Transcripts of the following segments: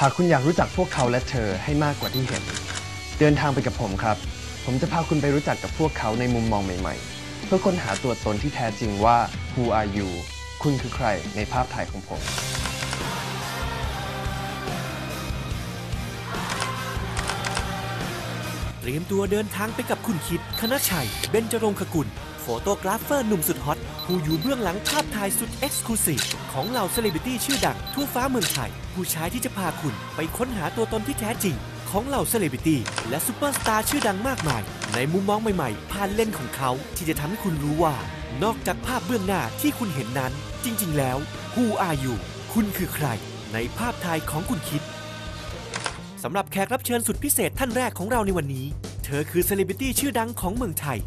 หากคุณอยากรู้จักพวกเขาและเธอให้มากกว่าที่เห็น เดินทางไปกับผมครับ ผมจะพาคุณไปรู้จักกับพวกเขาในมุมมองใหม่ๆ เพื่อค้นหาตัวตนที่แท้จริงว่า Who are you คุณคือใครในภาพถ่ายของผม เตรียมตัวเดินทางไปกับคุณคิด คณะชัย เบญจรงคกุล โฟโตกราฟเฟอร์หนุ่มสุดฮอต ผู้อยู่เบื้องหลังภาพถ่ายสุดเอ็กซ์คลูซีฟของเหล่าเซเลบริตี้ชื่อดังทั่วฟ้าเมืองไทย ผู้ชายที่จะพาคุณไปค้นหาตัวตนที่แท้จริง ของเหล่าเซเลบริตี้และซูเปอร์สตาร์ชื่อดังมากมาย ในมุมมองใหม่ๆ ผ่านเล่นของเขาที่จะทำให้คุณรู้ว่า นอกจากภาพเบื้องหน้าที่คุณเห็นนั้น จริงๆ แล้ว Who are you คุณคือใคร ในภาพถ่ายของคุณคิดสำหรับแขกรับเชิญสุดพิเศษท่านแรกของเราในวันนี้ เธอคือเซเลบริตี้ชื่อดังของเมืองไทย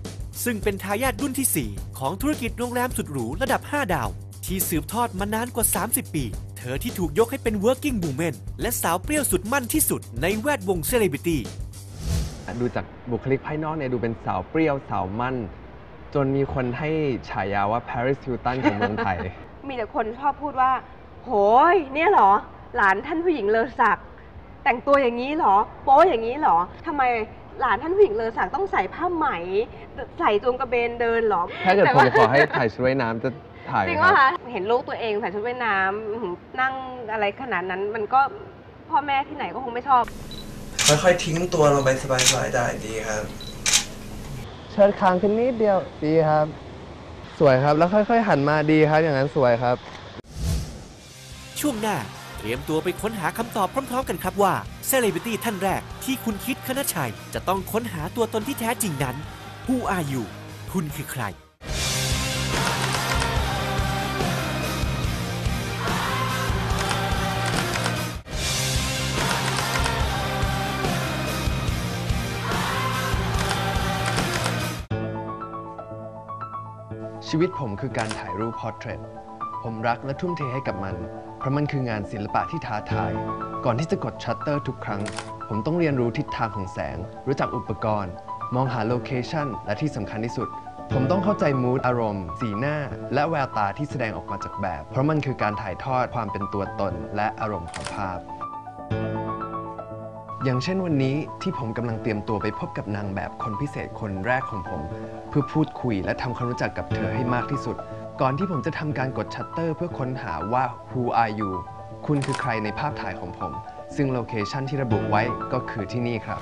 ซึ่งเป็นทายาทรุ่นที่ 4 ของธุรกิจโรงแรมสุดหรูระดับ 5 ดาว ที่สืบทอดมานานกว่า 30 ปี เธอที่ถูกยกให้เป็น working woman และสาวเปรี้ยวสุดมั่นที่สุดในแวดวงเซเลบริตี้ดูจากบุคลิกภายนอกเนี่ยดูเป็นสาวเปรี้ยวสาวมั่น จนมีคนให้ฉายาว่า Paris Hilton ของเมืองไทย มีแต่คนชอบพูดว่า โหย เนี่ยเหรอ หลานท่านผู้หญิงเลอศักดิ์แต่งตัวอย่างนี้เหรอ โป๊อย่างนี้เหรอทำไม หลานท่านผู้หญิงเลอศักดิ์ต้องใส่ผ้าไหม ใส่จงกระเบนเดินเหรอถ้าเกิดแต่ผมว่า ขอให้ถ่ายชุดว่ายน้ำจะถ่ายจริงครัว่าบคะ เห็นลูกตัวเองใส่ชุดว่ายน้ำอื้อหือนั่งอะไรขนาดนั้น มันก็พ่อแม่ที่ไหนก็คงไม่ชอบ ค่อยๆทิ้งตัวลงไปสบายๆได้ดีครับ เชิดคางขึ้นนิดเดียวดีครับ สวยครับแล้วค่อย ๆ หันมาดีครับ อย่างนั้นสวยครับ ช่วงหน้า เตรียมตัวไปค้นหาคำตอบพร้อม ๆ กันครับว่าเซเลบริตี้ท่านแรกที่คุณคิดคณชัย จะต้องค้นหาตัวตนที่แท้จริงนั้น Who are you คุณคือใคร ชีวิตผมคือการถ่ายรูปพอร์เทรต ผมรักและทุ่มเทให้กับมัน เพราะมันคืองานศิลปะที่ท้าทาย ก่อนที่จะกดชัตเตอร์ทุกครั้ง ผมต้องเรียนรู้ทิศทางของแสง รู้จักอุปกรณ์ มองหาโลเคชันและที่สำคัญที่สุด ผมต้องเข้าใจมูดอารมณ์ สีหน้า และแววตาที่แสดงออกมาจากแบบ เพราะมันคือการถ่ายทอดความเป็นตัวตน และอารมณ์ของภาพอย่างเช่นวันนี้ที่ผมกำลังเตรียมตัวไปพบกับนางแบบคนพิเศษคนแรกของผม เพื่อพูดคุยและทำความรู้จักกับเธอให้มากที่สุด ก่อนที่ผมจะทำการกดชัตเตอร์เพื่อค้นหาว่า who are you คุณคือใครในภาพถ่ายของผม ซึ่งโลเคชันที่ระบุไว้ก็คือที่นี่ครับ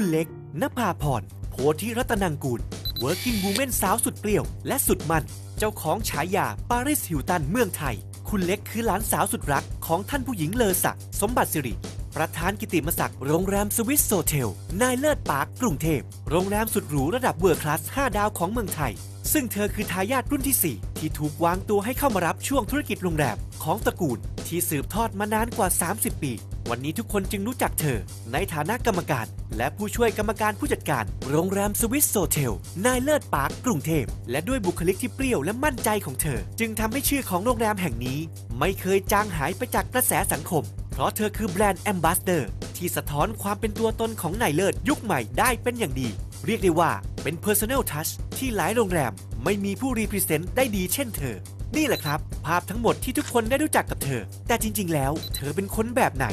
คุณเล็กนภาพรโพธิรัตนังกูล working woman สาวสุดเปรี้ยว และสุดมัน เจ้าของฉายาปาริสฮิลตันเมืองไทย คุณเล็กคือหลานสาวสุดรักของท่านผู้หญิงเลอศักดิ์สมบัติสิริ ประธานกิติมศักดิ์โรงแรมสวิสโซเทล นายเลิศปาร์คกรุงเทพ โรงแรมสุดหรูระดับเวอร์คลาส 5 ดาวของเมืองไทย ซึ่งเธอคือทายาทรุ่นที่ 4 ที่ถูกวางตัวให้เข้ามารับช่วงธุรกิจโรงแรมของตระกูล ที่สืบทอดมานานกว่า 30 ปี วันนี้ทุกคนจึงรู้จักเธอ ในฐานะกรรมการ และผู้ช่วยกรรมการผู้จัดการ โรงแรมสวิสโซเทล นายเลิศปาร์คกรุงเทพ และด้วยบุคลิกที่เปรี้ยวและมั่นใจของเธอ จึงทำให้ชื่อของโรงแรมแห่งนี้ ไม่เคยจางหายไปจากกระแสสังคม เพราะเธอคือแบรนด์แอมบาสเดอร์ที่สะท้อนความเป็นตัวตนของนายเลิศยุคใหม่ได้เป็นอย่างดี เรียกได้ว่าเป็น Personal Touch ที่หลายโรงแรมไม่มีผู้รีพรีเซนต์ได้ดีเช่นเธอ นี่แหละครับ ภาพทั้งหมดที่ทุกคนได้รู้จักกับเธอ แต่จริง ๆ แล้ว เธอเป็นคนแบบไหน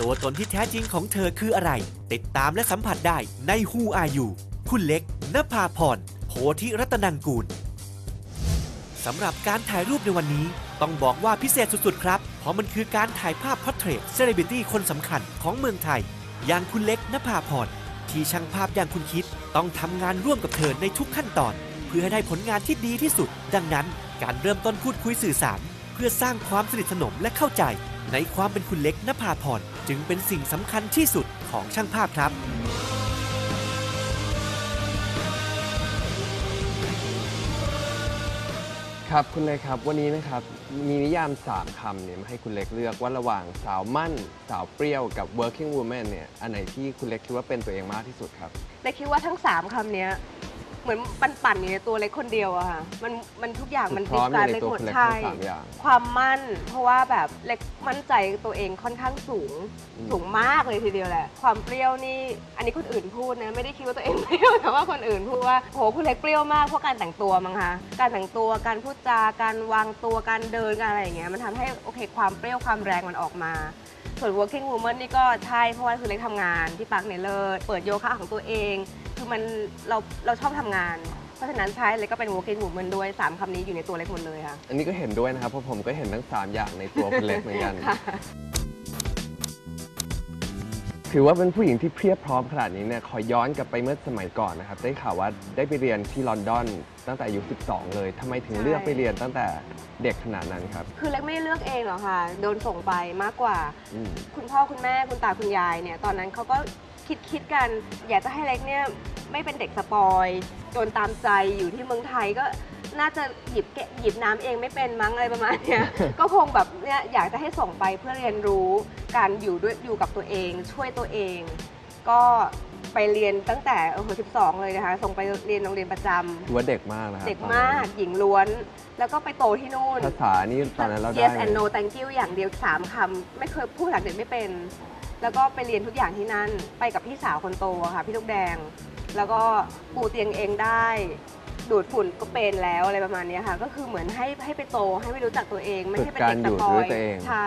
ตัวตนที่แท้จริงของเธอคืออะไร ติดตามและสัมผัสได้ใน Who Are You คุณเล็กนภาพรโพธิรัตนังกูลสำหรับการถ่ายรูปในวันนี้ ต้องบอกว่าพิเศษสุด ๆ ครับ เพราะมันคือการถ่ายภาพพอร์เทรตเซเลบริตี้คนสำคัญของเมืองไทย อย่างคุณเล็กนภาพรที่ช่างภาพอย่างคุณคิด ต้องทำงานร่วมกับเธอในทุกขั้นตอน เพื่อให้ได้ผลงานที่ดีที่สุด ดังนั้นการเริ่มต้นพูดคุยสื่อสาร เพื่อสร้างความสนิทสนมและเข้าใจ ในความเป็นคุณเล็กนภาพรจึงเป็นสิ่งสำคัญที่สุดของช่างภาพครับครับคุณเล็กครับวันนี้นะครับมีนิยาม 3คำเนี่ยมาให้คุณเล็กเลือกว่าระหว่างสาวมั่น สาวเปรี้ยวกับ working woman เนี่ยอันไหนที่คุณเล็กคิดว่าเป็นตัวเองมากที่สุดครับเล็กคิดว่าทั้งสามคำเนี้ย เหมือนปันปั่นๆอยู่ในตัวเล็กคนเดียวอะค่ะมันมันทุกอย่างมันพร้อมอยู่ในเล็กตัวหมดคุณเล็กใช่ทั้งสามอย่างความมั่น เพราะว่าแบบเล็กมั่นใจตัวเองค่อนข้างสูงอืม สูงมากเลยทีเดียวแหละ ความเปรี้ยวนี่อันนี้คนอื่นพูดนะไม่ได้คิดว่าตัวเองเปรี้ยวแต่ว่าคนอื่นพูดว่าโหคุณเล็กเปรี้ยวมากเพราะการแต่งตัวมั้งคะการแต่งตัวการพูดจาการวางตัวการเดินการอะไรอย่างเงี้ยมันทำให้โอเคความเปรี้ยวความแรงมันออกมา ส่วน working woman นี่ก็ใช่ เพราะว่าคือเล็กทำงานที่ปาร์คเนลเลอร์เปิดโยคะของตัวเอง คือมันเราเราชอบทำงาน เพราะฉะนั้นใช้เล็กก็เป็น working woman ด้วยสามคำนี้อยู่ในตัวเล็กหมดเลยค่ะ อันนี้ก็เห็นด้วยนะครับเพราะผมก็เห็นทั้ง 3 อย่างในตัวคุณเล็กเหมือนกัน ค่ะ ถือว่าเป็นผู้หญิงที่เพียบพร้อมขนาดนี้เนี่ยขอย้อนกลับไปเมื่อสมัยก่อนนะครับ ได้ข่าวว่าได้ไปเรียนที่ลอนดอนตั้งแต่อายุ 12 เลยทำไมถึงใช่เลือกไปเรียนตั้งแต่เด็กขนาดนั้นครับคือเล็กไม่ได้เลือกเองหรอกค่ะ โดนส่งไปมากกว่า อืม คุณพ่อคุณแม่คุณตาคุณยายเนี่ยตอนนั้นเขาก็ คิดคิดกัน อยากจะให้เล็กเนี่ยไม่เป็นเด็กสปอยโดนตามใจอยู่ที่เมืองไทยก็น่าจะหยิบแกะหยิบน้ำเองไม่เป็นมั้งอะไรประมาณเนี้ย ก็คงแบบเนี่ยอยากจะให้ส่งไปเพื่อเรียนรู้การอยู่ด้วยอยู่กับตัวเอง ช่วยตัวเอง ก็ไปเรียนตั้งแต่เออ12 เลยนะคะ ส่งไปเรียนโรงเรียนประจำถือว่าเด็กมากนะครับเด็กมากหญิงล้วน แล้วก็ไปโตที่นู่น ภาษานี่ตอนนั้นเราได้ yes and no thank you อย่างเดียวสามคำไม่เคยพูดหลักเด็กไม่เป็น แล้วก็ไปเรียนทุกอย่างที่นั่น ไปกับพี่สาวคนโตอะค่ะพี่ลูกแดง แล้วก็ปูเตียงเองได้ ดูดฝุ่นก็เป็นแล้วอะไรประมาณเนี้ยค่ะ ก็คือเหมือนให้ให้ไปโตให้ไม่รู้จักตัวเอง ไม่ให้เป็นเด็กฝึกการอยู่สปอด้วยยตัวเองใช่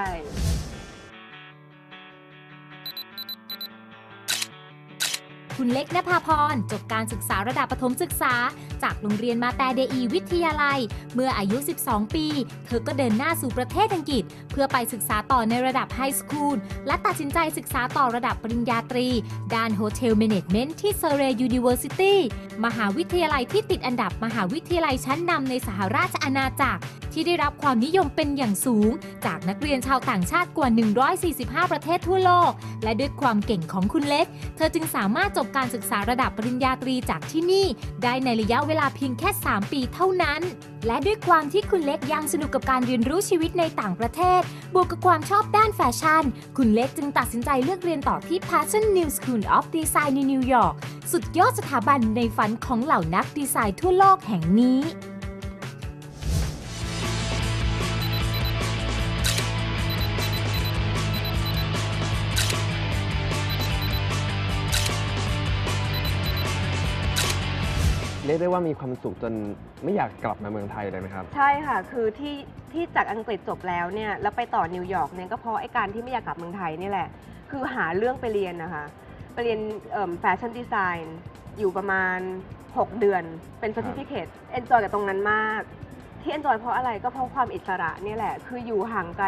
คุณเล็กนภาพรจบการศึกษาระดับประถมศึกษา จากโรงเรียนมาแต่เดอีวิทยาลัย เมื่ออายุ 12 ปี เธอก็เดินหน้าสู่ประเทศอังกฤษ เพื่อไปศึกษาต่อในระดับไฮสคูลและตัดสินใจศึกษาต่อระดับปริญญาตรี ด้านโฮเทล m ม n จเมนต์ที่เซเรยูนิเวอร์ซิตี้มหาวิทยาลัยที่ติดอันดับมหาวิทยาลัยชั้นนำในสหราชอาณาจักร ที่ได้รับความนิยมเป็นอย่างสูง จากนักเรียนชาวต่างชาติกว่า 145 ประเทศทั่วโลก และด้วยความเก่งของคุณเล็ก เธอจึงสามารถจบการศึกษาระดับปริญญาตรีจากที่นี่ ได้ในระยะเวลาเพียงแค่ 3 ปีเท่านั้น และด้วยความที่คุณเล็กยังสนุกกับการเรียนรู้ชีวิตในต่างประเทศ บวกกับความชอบด้านแฟชั่น คุณเล็กจึงตัดสินใจเลือกเรียนต่อที่ Passion New School of Design ในนิวยอร์ก สุดยอดสถาบันในฝันของเหล่านักดีไซน์ทั่วโลกแห่งนี้ รียกได้ว่ามีความสุขจนไม่อยากกลับมาเมืองไทยเลยไหมครับ ใช่ค่ะ คือที่ที่จากอังกฤษจบแล้วเนี่ยแล้วไปต่อนิวยอร์กเนี่ยก็เพราะไอ้การที่ไม่อยากกลับเมืองไทยนี่แหละ คือหาเรื่องไปเรียนนะคะ ไปเรียนแฟชั่นดีไซน์อยู่ประมาณ 6 เดือนเป็นครับ certificate เอนจอยกับตรงนั้นมาก ที่เอนจอยเพราะอะไรก็เพราะความอิสระเนี่ยแหละ คืออยู่ห่างไกล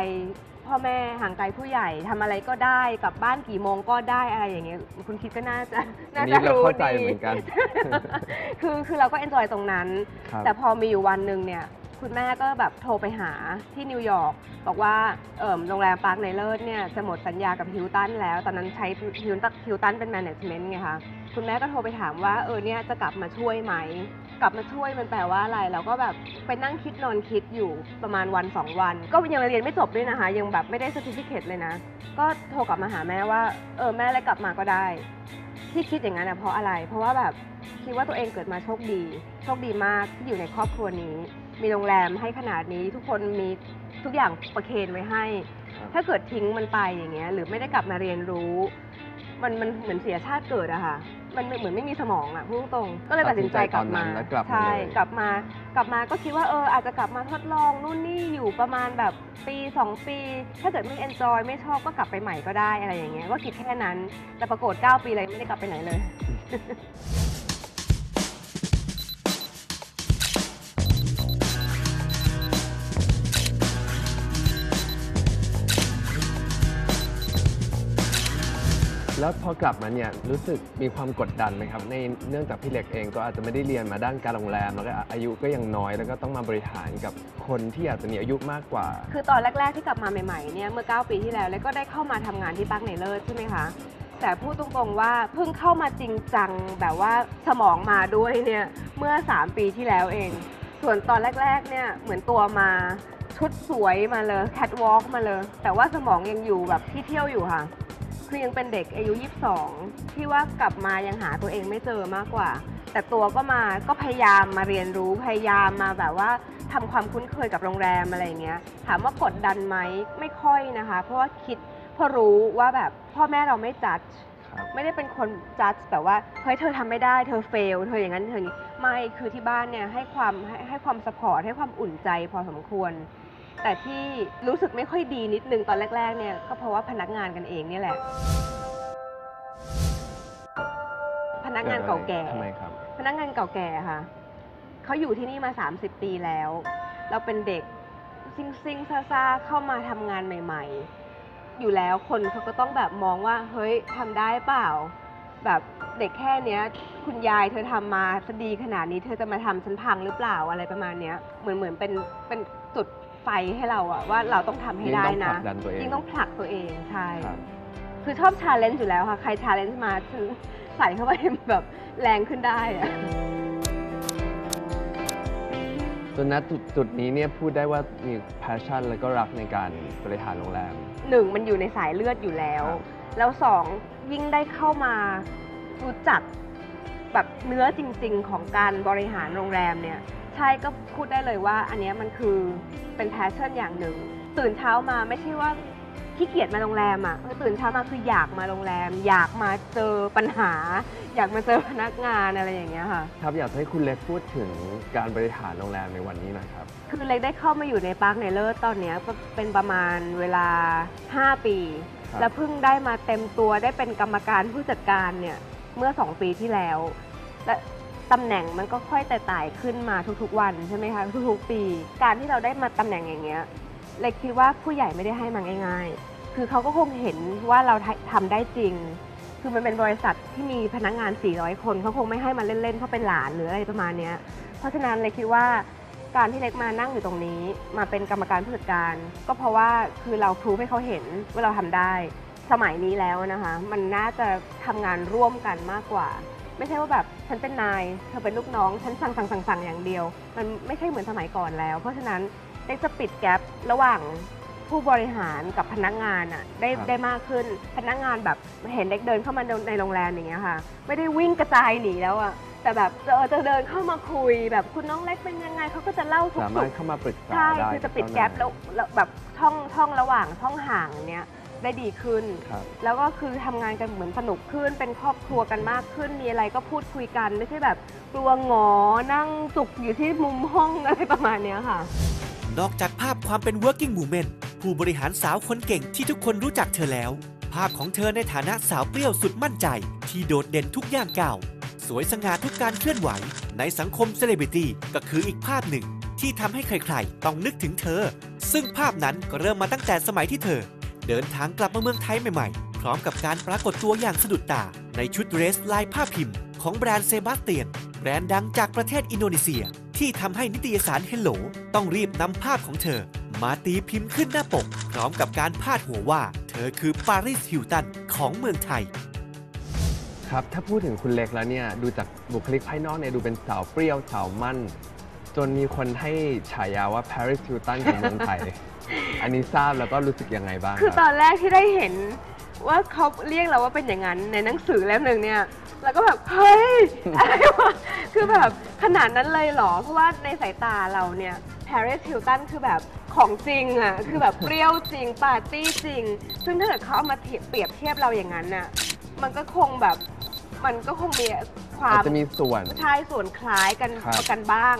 พ่อแม่ห่างไกลผู้ใหญ่ทำอะไรก็ได้กลับบ้านกี่โมงก็ได้อะไรอย่างเงี้ยคุณคิดก็น่าจะอัน่านนี้จะเรารู้เข้าใจดีเหมือนกัน คือคือเราก็เอนจอยตรงนั้น ครับ แต่พอมีอยู่วันหนึ่งเนี่ย คุณแม่ก็แบบโทรไปหาที่นิวยอร์กบอกว่าเอิ่มโรงแรมปาร์คในเลิศเนี่ยจะหมดสัญญากับฮิลตันแล้ว ตอนนั้นใช้ฮิลตันฮิลตันเป็นแมネจเมนต์ไงคะคุณแม่ก็โทรไปถามว่าเออเนี่ยจะกลับมาช่วยไหม กลับมาช่วยมันแปลว่าอะไรเราก็แบบไปนั่งคิดนอนคิดอยู่ประมาณวันสองวัน ก็ยังเรียนไม่จบด้วยนะคะ ยังแบบไม่ได้สติฟิเคตเลยนะ ก็โทรกลับมาหาแม่ว่าเออแม่เลยกลับมาก็ได้ ที่คิดอย่างนั้นนะเพราะอะไร เพราะว่าแบบคิดว่าตัวเองเกิดมาโชคดี โชคดีมากที่อยู่ในครอบครัวนี้ มีโรงแรมให้ขนาดนี้ทุกคนมีทุกอย่างประเคนไว้ให้ครับถ้าเกิดทิ้งมันไปอย่างเงี้ยหรือไม่ได้กลับมาเรียนรู้ มันมันเหมือนเสียชาติเกิดอะค่ะ มันเหมือนไม่มีสมองอะพูดตรงๆก็เลยตัดสินใจกลับมาตัดสินใจตอนนั้นแล้วกลับมาใช่เลย กลับมากลับมาก็คิดว่าเอออาจจะกลับมาทดลองนู่นนี่อยู่ประมาณแบบปีสองปี ถ้าเกิดไม่เอนจอยไม่ชอบก็กลับไปใหม่ก็ได้อะไรอย่างเงี้ยก็คิดแค่นั้นแต่ปรากฏ9ปีเลยไม่ได้กลับไปไหนเลย แล้วพอกลับมาเนี่ยรู้สึกมีความกดดันไหมครับ ในเนื่องจากพี่เล็กเองก็อาจจะไม่ได้เรียนมาด้านการโรงแรม แล้วก็อายุก็ยังน้อย แล้วก็ต้องมาบริหารกับคนที่อาจจะมีอายุมากกว่า คือตอนแรก ๆ ที่กลับมาใหม่ๆเนี่ยเมื่อ 9 ปีที่แล้วแล้วก็ได้เข้ามาทำงานที่ปักในเลิศใช่ไหมคะแต่พูดตรงๆว่าเพิ่งเข้ามาจริงจังแบบว่าสมองมาด้วยเนี่ยเมื่อ 3 ปีที่แล้วเอง ส่วนตอนแรกๆเนี่ยเหมือนตัวมาชุดสวยมาเลยแคทวอล์กมาเลย แต่ว่าสมองยังอยู่แบบที่เที่ยวอยู่ค่ะ คือยังเป็นเด็กอายุ 22 ที่ว่ากลับมายังหาตัวเองไม่เจอมากกว่า แต่ตัวก็มาก็พยายามมาเรียนรู้พยายามมาแบบว่าทำความคุ้นเคยกับโรงแรมอะไรอย่างเงี้ย ถามว่ากดดันไหมไม่ค่อยนะคะ เพราะว่าคิดเพราะรู้ว่าแบบพ่อแม่เราไม่จัดครับไม่ได้เป็นคนจัดแบบว่าเฮ้ยเธอทำไม่ได้เธอเฟลเธออย่างนั้นเธออย่างนี้ไม่คือที่บ้านเนี่ยให้ความให้ให้ความสปอร์ตให้ความอุ่นใจพอสมควร แต่ที่รู้สึกไม่ค่อยดีนิดนึงตอนแรก ๆ เนี่ย ก็เพราะว่าพนักงานกันเองเนี่ยแหละ พนักงานเก่าแก่ ทำไมครับ พนักงานเก่าแก่ค่ะ เขาอยู่ที่นี่มา 30 ปีแล้ว เราเป็นเด็กซิงซิงซาซาๆเข้ามาทำงานใหม่ ๆ อยู่แล้วคนเขาก็ต้องแบบมองว่า เฮ้ยทำได้เปล่า แบบเด็กแค่เนี้ย คุณยายเธอทำมาสดีขนาดนี้ เธอจะมาทำฉันพังหรือเปล่าอะไรประมาณเนี้ย เหมือนเหมือนเป็นเป็นจุด ไฟให้เราอะว่าเราต้องทำให้ยิ่งได้ต้องผนะลักดันตัวเอง ยิ่งต้องผลักตัวเองใช่ ครับคือชอบชาเลนจ์อยู่แล้วค่ะ ใครชาเลนจ์มาฉันใส่เข้าไปแบบแรงขึ้นได้อะ จนณจุดจุดนี้เนี่ยพูดได้ว่ามี passion แล้วก็รักในการบริหารโรงแรม หนึ่งมันอยู่ในสายเลือดอยู่แล้ว ครับ แล้วสองยิ่งได้เข้ามารู้จักแบบเนื้อจริง ๆ ของการบริหารโรงแรมเนี่ย ใช่ก็พูดได้เลยว่า อันเนี้ยมันคือเป็นแพชชั่นอย่างหนึ่ง ตื่นเช้ามาไม่ใช่ว่าขี้เกียจมาโรงแรมอะ่ะคือตื่นเช้ามาคืออยากมาโรงแรม อยากมาเจอปัญหา อยากมาเจอพนักงานอะไรอย่างเงี้ยค่ะ ครับอยากให้คุณเล็กพูดถึงการบริหารโรงแรมในวันนี้หน่อยครับ คือเล็กได้เข้ามาอยู่ในปาร์คในเลิศตอนเนี้ยก็เป็นประมาณเวลา 5 ปี ครับ แล้วเพิ่งได้มาเต็มตัวได้เป็นกรรมการผู้จัดการเนี่ย เมื่อ 2 ปีที่แล้ว และ ตำแหน่งมันก็ค่อยแต่ต่ายขึ้นมาทุกๆวันใช่ไหมคะทุกๆปี การที่เราได้มาตำแหน่งอย่างเงี้ยเล็กคิดว่าผู้ใหญ่ไม่ได้ให้มาง่าย ๆ คือเขาก็คงเห็นว่าเราทำได้จริง คือมันเป็นบริษัทที่มีพนักงาน 400 คนเขาคงไม่ให้มาเล่นๆเพราเป็นหลานหรืออะไรประมาณเนี้ยเพราะฉะนั้นเลยคิดว่าการที่เล็กมานั่งอยู่ตรงนี้ มาเป็นกรรมการผู้จัดการ ก็เพราะว่าคือเราพรูฟให้เขาเห็นว่าเราทำได้ สมัยนี้แล้วนะคะ มันน่าจะทำงานร่วมกันมากกว่า ไม่ใช่ว่าแบบฉันเป็นนาย เธอเป็นลูกน้อง ฉันสั่งสั่งสั่งสั่งอย่างเดียว มันไม่ใช่เหมือนสมัยก่อนแล้ว เพราะฉะนั้นเล็กจะปิดแกลบระหว่างผู้บริหารกับพนักงานอะได้ครับ ได้มากขึ้นพนักงานแบบเห็นเด็กเดินเข้ามาในโรงแรมอย่างเงี้ยค่ะ ไม่ได้วิ่งกระจายหนีแล้วอะแต่แบบเออจะเดินเข้ามาคุย แบบคุณน้องเล็กเป็นยังไงเขาก็จะเล่าทุกสาสุมารถข เข้ามาปรึกษาใช่ได้คือจะปิดบแกลบเจ้านายแล้วแล้วแบบช่องช่องระหว่างช่องห่างเนี้ย ได้ดีขึ้น ครับ แล้วก็คือทำงานกันเหมือนสนุกขึ้น เป็นครอบครัวกันมากขึ้น มีอะไรก็พูดคุยกัน ไม่ใช่แบบกลัวหงอ นั่งจุกอยู่ที่มุมห้องอะไรประมาณเนี้ยค่ะ นอกจากภาพความเป็น working woman ผู้บริหารสาวคนเก่งที่ทุกคนรู้จักเธอแล้ว ภาพของเธอในฐานะสาวเปรี้ยวสุดมั่นใจ ที่โดดเด่นทุกย่างก้าวสวยสง่าทุกการเคลื่อนไหว ในสังคมเซเลบริตี้ก็คืออีกภาพหนึ่ง ที่ทำให้ใครๆ ต้องนึกถึงเธอ ซึ่งภาพนั้นก็เริ่มมาตั้งแต่สมัยที่เธอ เดินทางกลับมาเมืองไทยใหม่ๆ พร้อมกับการปรากฏตัวอย่างสะดุดตา ในชุดเดรสลายผ้าพิมพ์ ของแบรนด์เซบาสเตียน แบรนด์ดังจากประเทศอินโดนีเซีย ที่ทำให้นิตยสาร Hello ต้องรีบนำภาพของเธอ มาตีพิมพ์ขึ้นหน้าปก พร้อมกับการพาดหัวว่า เธอคือปาริสฮิลตันของเมืองไทยครับ ถ้าพูดถึงคุณเล็กแล้วเนี่ย ดูจากบุคลิกภายนอกเนี่ย ดูเป็นสาวเปรี้ยวสาวมั่น จนมีคนให้ฉายาว่า Paris Hilton ของเมืองไทย อันนี้ทราบแล้วก็รู้สึกยังไงบ้างคือคตรับอนแรกที่ได้เห็นว่าเขาเรียกเราว่าเป็นอย่างนั้นในหนังสือเล่มหนึ่งเนี่ยแล้วก็แบบเฮ้ยอะไรวะคือแบบขนาดนั้นเลยเหรอ เพราะว่าในสายตาเราเนี่ย Paris Hilton คือแบบของจริงอะคือแบบเปรี้ยวจริงปาร์ตี้จริง ซึ่งถ้าเกิดเขาเอามาเทียบเปรียบเทียบเราอย่างนั้นน่ะมันก็คงแบบมันก็คงมีควาอาจม จะมีส่วน ใช่ส่วนคล้ายกันครับ กันบ้าง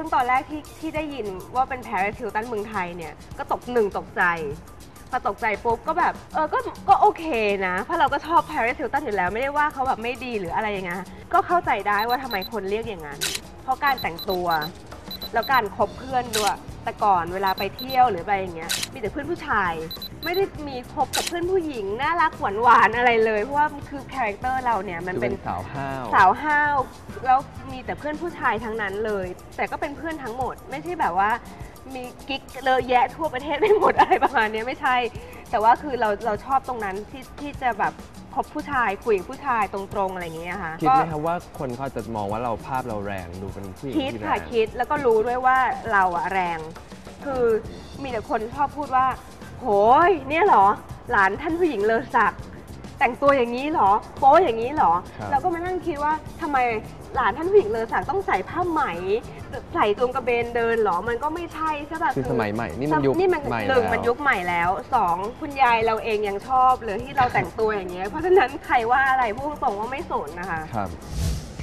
ซึ่งตอนแรกที่ที่ได้ยินว่าเป็น Paris Hilton เมืองไทยเนี่ย ก็ตกหนึ่งตกใจ พอตกใจปุ๊บก็แบบ เออ ก็ก็โอเคนะ เพราะเราก็ชอบ Paris Hilton อยู่แล้ว ไม่ได้ว่าเขาแบบไม่ดีหรืออะไรอย่างเงี้ย ก็เข้าใจได้ว่าทำไมคนเรียกอย่างนั้น เพราะการแต่งตัว แล้วการคบเพื่อนด้วย แต่ก่อนเวลาไปเที่ยวหรือไปอย่างเงี้ย มีแต่เพื่อนผู้ชาย ไม่ได้มีคบกับเพื่อนผู้หญิงน่ารักหวานหวานๆอะไรเลย เพราะว่าคือคาแรคเตอร์เราเนี่ยมันคือเป็เป็นนสาวห้าว สาวห้าวแล้วมีแต่เพื่อนผู้ชายทั้งนั้นเลย แต่ก็เป็นเพื่อนทั้งหมด ไม่ใช่แบบว่ามีกิ๊กเลอะแยะทั่วประเทศไปหมด อะไรประมาณเนี้ยไม่ใช่ แต่ว่าคือเราเราชอบตรงนั้นที่ที่จะแบบคบผู้ชายคุยกับผู้ชายตรงๆอะไรอย่างเงี้ยค่ะคิดก็ ไหมครับว่าคนเขาจะมองว่าเราภาพเราแรงดูเป็นผู้หญิงคิดที่แรค่ะงคิดแล้วก็รู้ด้วยว่าเราอะแรง คือมีแต่คนชอบพูดว่า โหยเนี่ยเหรอ หลานท่านผู้หญิงเลอศักดิ์แต่งตัวอย่างนี้เหรอ โป๊อย่างนี้เหรอ ครับเราก็มานั่งคิดว่าทำไมหลานท่านผู้หญิงเลอศักดิ์ต้องใส่ผ้าไหม ใส่จงกระเบนเดินเหรอ มันก็ไม่ใช่ใช่ป่ะคือสมัยใหม่นี่มันยุคนี่มันใหม่หนึ่งแล้ว มันยุคใหม่แล้วสองคุณยายเราเองยังชอบเลยที่เราแต่งตัวอย่างเงี้ยเพราะฉะนั้นใครว่าอะไรพูดตรงๆว่าไม่สนนะคะ ครับ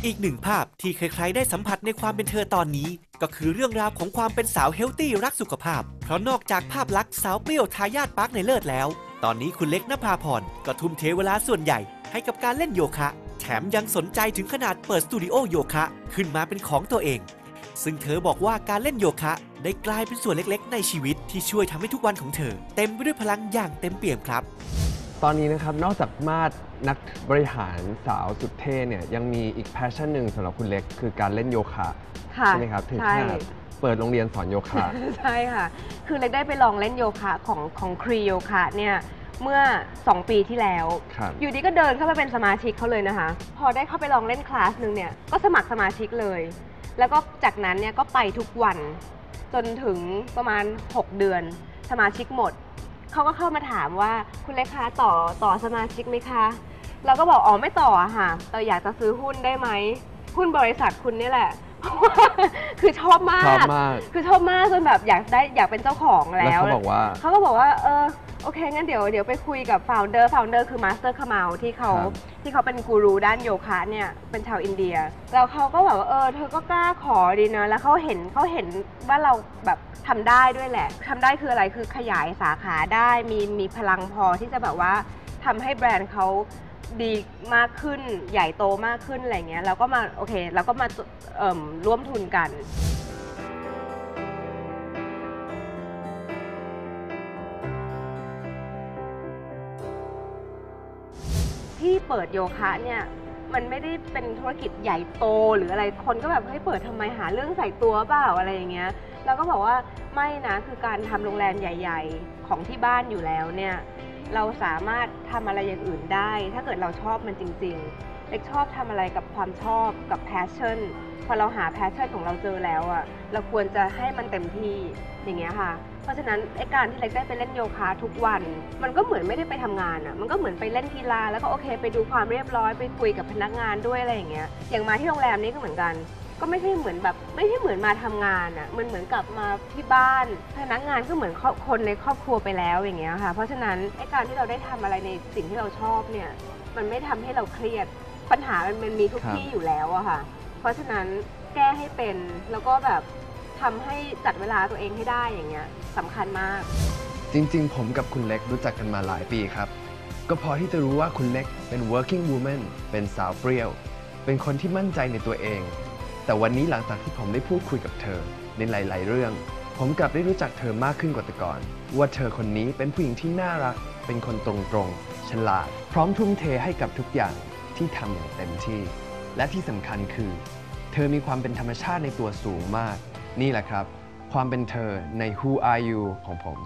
อีกหนึ่งภาพที่ใครๆได้สัมผัสในความเป็นเธอตอนนี้ ก็คือเรื่องราวของความเป็นสาวเฮลตี้รักสุขภาพ เพราะนอกจากภาพลักษณ์สาวเปรี้ยวทายาทปาร์คในเลิศแล้ว ตอนนี้คุณเล็กนภาพรก็ทุ่มเทเวลาส่วนใหญ่ให้กับการเล่นโยคะ แถมยังสนใจถึงขนาดเปิดสตูดิโอโยคะ ขึ้นมาเป็นของตัวเอง ซึ่งเธอบอกว่าการเล่นโยคะ ได้กลายเป็นส่วนเล็กๆ ในชีวิตที่ช่วยทำให้ทุกวันของเธอ เต็มไปด้วยพลังอย่างเต็มเปี่ยมครับ ตอนนี้นะครับนอกจากมาด นักบริหารสาวสุดเท่เนี่ยยังมีอีกแพชชั่นหนึ่งสำหรับคุณเล็กคือการเล่นโยคะค่ะใช่ไหมครับถึงใช่ ขนาดเปิดโรงเรียนสอนโยคะ ใช่ค่ะ คือเล็กได้ไปลองเล่นโยคะของของครีโยคะเนี่ยเมื่อ 2 ปีที่แล้ว ครับ อยู่ดีก็เดินเข้าไปเป็นสมาชิกเขาเลยนะคะ พอได้เข้าไปลองเล่นคลาสหนึ่งเนี่ยก็สมัครสมาชิกเลย แล้วก็จากนั้นเนี่ยก็ไปทุกวัน จนถึงประมาณ 6 เดือน สมาชิกหมด เขาก็เข้ามาถามว่าคุณเล็กคะต่อต่อสมาชิกไหมคะ เราก็บอกอ๋อไม่ต่ออะค่ะแต่อยากจะซื้อหุ้นได้ไหมหุ้นบริษัทคุณนี่แหละ คือชอบมาก ชอบมาก คือชอบมากจนแบบอยากได้อยากเป็นเจ้าของแล้วแล้วเขาบอกว่า เขาก็บอกว่าเออโอเคงั้นเดี๋ยวเดี๋ยวไปคุยกับ founder founder คือ master k a m a l ที่เขาครับ ที่เขาเป็นกูรูด้านโยคะเนี่ยเป็นชาวอินเดีย แล้วเขาก็แบบว่าเออเธอก็กล้าขอดีนะแล้วเขาเห็นเขาเห็นว่าเราแบบทำได้ด้วยแหละทำได้คืออะไรคือขยายสาขาได้มีมีพลังพอที่จะแบบว่าทำให้แบรนด์เขา ดีมากขึ้นใหญ่โตมากขึ้นอะไรเงี้ยเราก็มาโอเคเราก็มาเอิ่มร่วมทุนกัน ที่เปิดโยคะเนี่ยมันไม่ได้เป็นธุรกิจใหญ่โตหรืออะไรคนก็แบบให้เปิดทำไมหาเรื่องใส่ตัวเปล่าอะไรอย่างเงี้ยเราก็บอกว่าไม่นะคือการทำโรงแรมใหญ่ ๆ ของที่บ้านอยู่แล้วเนี่ย เราสามารถทำอะไรอย่างอื่นได้ ถ้าเกิดเราชอบมันจริง ๆ เล็กชอบทำอะไรกับความชอบกับ passion พอเราหา passion ของเราเจอแล้วอะเราควรจะให้มันเต็มที่อย่างเงี้ยค่ะ เพราะฉะนั้นไอการที่เล็กได้ไปเล่นโยคะทุกวัน มันก็เหมือนไม่ได้ไปทำงานอะมันก็เหมือนไปเล่นกีฬาแล้วก็โอเค ไปดูความเรียบร้อยไปคุยกับพนักงานด้วยอะไรอย่างเงี้ย อย่างมาที่โรงแรมนี้ก็เหมือนกัน ก็ไม่ใช่เหมือนแบบไม่ใช่เหมือนมาทำงานอะ่ะมันเหมือนกลับมาที่บ้าน พนักงานก็เหมือนครอบคนในครอบครัวไปแล้วอย่างเงี้ยค่ะ เพราะฉะนั้นไอการที่เราได้ทำอะไรในสิ่งที่เราชอบเนี่ย มันไม่ทำให้เราเครียด ปัญหามันมันมีทุกครับ ที่อยู่แล้วอะค่ะ เพราะฉะนั้นแก้ให้เป็นแล้วก็แบบทำให้จัดเวลาตัวเองให้ได้อย่างเงี้ยสำคัญมาก จริงๆ ผมกับคุณเล็กรู้จักกันมาหลายปีครับ ก็พอที่จะรู้ว่าคุณเล็กเป็น working woman เป็นสาวเปรี้ยว เป็นคนที่มั่นใจในตัวเอง แต่วันนี้หลังจากที่ผมได้พูดคุยกับเธอในหลาย ๆ เรื่อง ผมกลับได้รู้จักเธอมากขึ้นกว่าแต่ก่อน ว่าเธอคนนี้เป็นผู้หญิงที่น่ารัก เป็นคนตรงๆ ฉลาด พร้อมทุ่มเทให้กับทุกอย่างที่ทำอย่างเต็มที่ และที่สำคัญคือ เธอมีความเป็นธรรมชาติในตัวสูงมาก นี่แหละครับ ความเป็นเธอใน Who Are You ของผม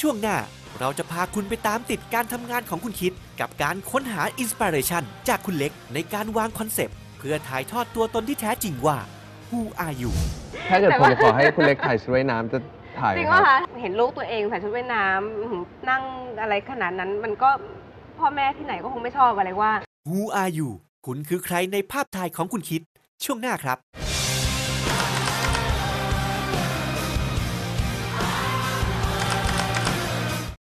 ช่วงหน้าเราจะพาคุณไปตามติดการทำงานของคุณคิด กับการค้นหาอินสปิเรชันจากคุณเล็กในการวางคอนเซปต์ พื่อถ่ายทอดตัวตนที่แท้จริงว่า Who are you ถ้าเกิดแต่ผมว่าขอให้คุณเล็กถ่ายชุดว่ายน้ำจะถ่ายจริงครัว่าบ คะเห็นลูกตัวเองใส่ชุดว่ายน้ำอื้อหือนั่งอะไรขนาดนั้นมันก็พ่อแม่ที่ไหนก็คงไม่ชอบอะไรว่า Who are you คุณคือใครในภาพถ่ายของคุณคิด ช่วงหน้าครับ